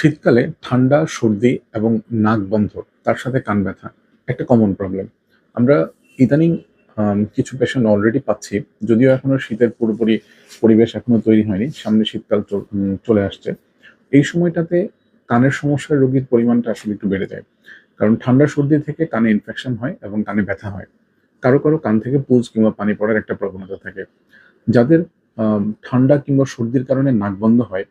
শীতকালে ঠান্ডা, সর্দি এবং নাক বন্ধ, তার সাথে কান ব্যথা, একটা কমন প্রবলেম আমরা ইদানিং কিছু পেশেন্ট অলরেডি পাচ্ছি, যদিও এখনও শীতের পুরোপুরি পরিবেশ এখনও তৈরি হয়নি, সামনে শীতকাল চলে আসছে। এই সময়টাতে কানের সমস্যার রোগীর পরিমাণটা আসলে একটু বেড়ে যায়, কারণ ঠান্ডা, সর্দি থেকে কানে ইনফেকশন হয় এবং কানে ব্যথা হয়। কারও কারও কান থেকে পুজ কিংবা পানি পড়ার একটা প্রবণতা থাকে। যাদের ঠান্ডা কিংবা সর্দির কারণে নাক বন্ধ হয়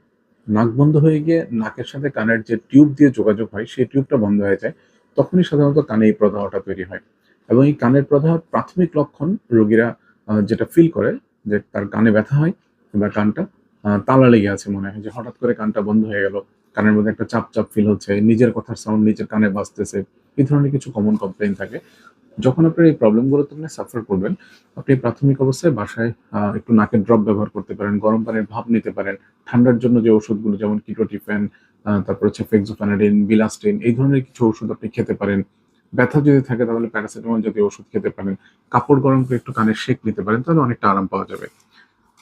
নাক বন্ধ হয়ে গিয়ে নাকের সাথে কানের যে টিউব দিয়ে যোগাযোগ হয়, সেই টিউবটা বন্ধ হয়ে যায়, তখনই সাধারণত কানে এই প্রদাহটা তৈরি হয়। এবং এই কানের প্রদাহের প্রাথমিক লক্ষণ রোগীরা যেটা ফিল করে যে তার কানে ব্যথা হয় কিংবা কানটা তালা লেগে আছে মনে হয়, যে হঠাৎ করে কানটা বন্ধ হয়ে গেল, কানের মধ্যে একটা চাপ চাপ ফিল হচ্ছে, নিজের কথার সাউন্ড নিজের কানে বাজতেছে, এই ধরনের কিছু কমন কমপ্লেন থাকে। যখন আপনার এই প্রবলেমগুলো আপনি সাফার করবেন, আপনি প্রাথমিক অবস্থায় বাসায় একটু নাকের ড্রপ ব্যবহার করতে পারেন, গরম পানির ভাব নিতে পারেন, ঠান্ডার জন্য যে ওষুধগুলো যেমন কিটোটিফেন তারপর হচ্ছে ফেক্সোফানাডিন বিলাস্টিন এই ধরনের কিছু ওষুধ আপনি খেতে পারেন। ব্যথা যদি থাকে তাহলে প্যারাসিটামল জাতীয় ওষুধ খেতে পারেন। কাপড় গরম করে একটু কানে শেক নিতে পারেন, তাহলে অনেকটা আরাম পাওয়া যাবে।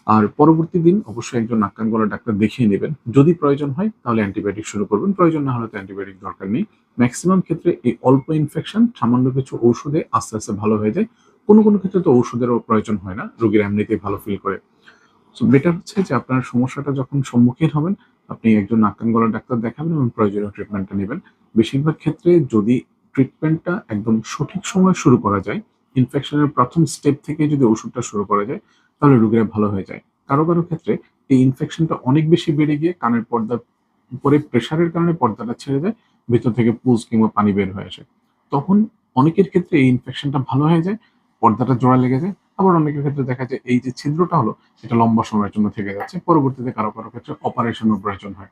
আর পরবর্তী দিন অবশ্যই একজন নাক কান গলার ডাক্তার দেখিয়ে নেবেন। যদি প্রয়োজন হয়, তাহলে অ্যান্টিবায়োটিক শুরু করবেন। প্রয়োজন না হলে তো অ্যান্টিবায়োটিক দরকার নেই। ম্যাক্সিমাম ক্ষেত্রে এই অল্প ইনফেকশন, সামান্য কিছু ঔষধে আস্তে আস্তে ভালো হয়ে যায়। কোনো কোনো ক্ষেত্রে তো ওষুধেরও প্রয়োজন হয় না, রোগীর এমনিতেই ভালো ফিল করে। সো বেটার হচ্ছে যে আপনার সমস্যাটা যখন সম্মুখীন হবেন, আপনি একজন নাক কান গলার ডাক্তার দেখাবেন এবং প্রয়োজনীয় ট্রিটমেন্টটা নেবেন। বেশিরভাগ ক্ষেত্রে যদি ট্রিটমেন্টটা একদম সঠিক সময় শুরু করা যায় ইনফেকশনের প্রথম স্টেপ থেকে যদি ওষুধটা শুরু করা যায় তাহলে রোগীরা ভালো হয়ে যায়। কারও কারও ক্ষেত্রে এই ইনফেকশনটা অনেক বেশি বেড়ে গিয়ে কানের পর্দার উপরে প্রেশারের কারণে পর্দাটা ছেড়ে যায় ভিতর থেকে পুজ কিংবা পানি বের হয়ে আসে। তখন অনেকের ক্ষেত্রে এই ইনফেকশনটা ভালো হয়ে যায়, পর্দাটা জোড়া লেগে যায়। আবার অনেকের ক্ষেত্রে দেখা যায় এই যে ছিদ্রটা হলো এটা লম্বা সময়ের জন্য থেকে যাচ্ছে। পরবর্তীতে কারও কারও ক্ষেত্রে অপারেশনের প্রয়োজন হয়।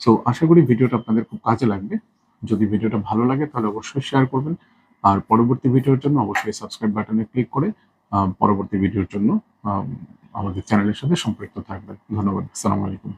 সো আশা করি ভিডিওটা আপনাদের খুব কাজে লাগবে। যদি ভিডিওটা ভালো লাগে, তাহলে অবশ্যই শেয়ার করবেন। আর পরবর্তী ভিডিওর জন্য অবশ্যই সাবস্ক্রাইব বাটনে ক্লিক করে পরবর্তী ভিডিওর জন্য আমাদের চ্যানেলের সাথে সম্পৃক্ত থাকবেন। ধন্যবাদ। আসসালামু আলাইকুম।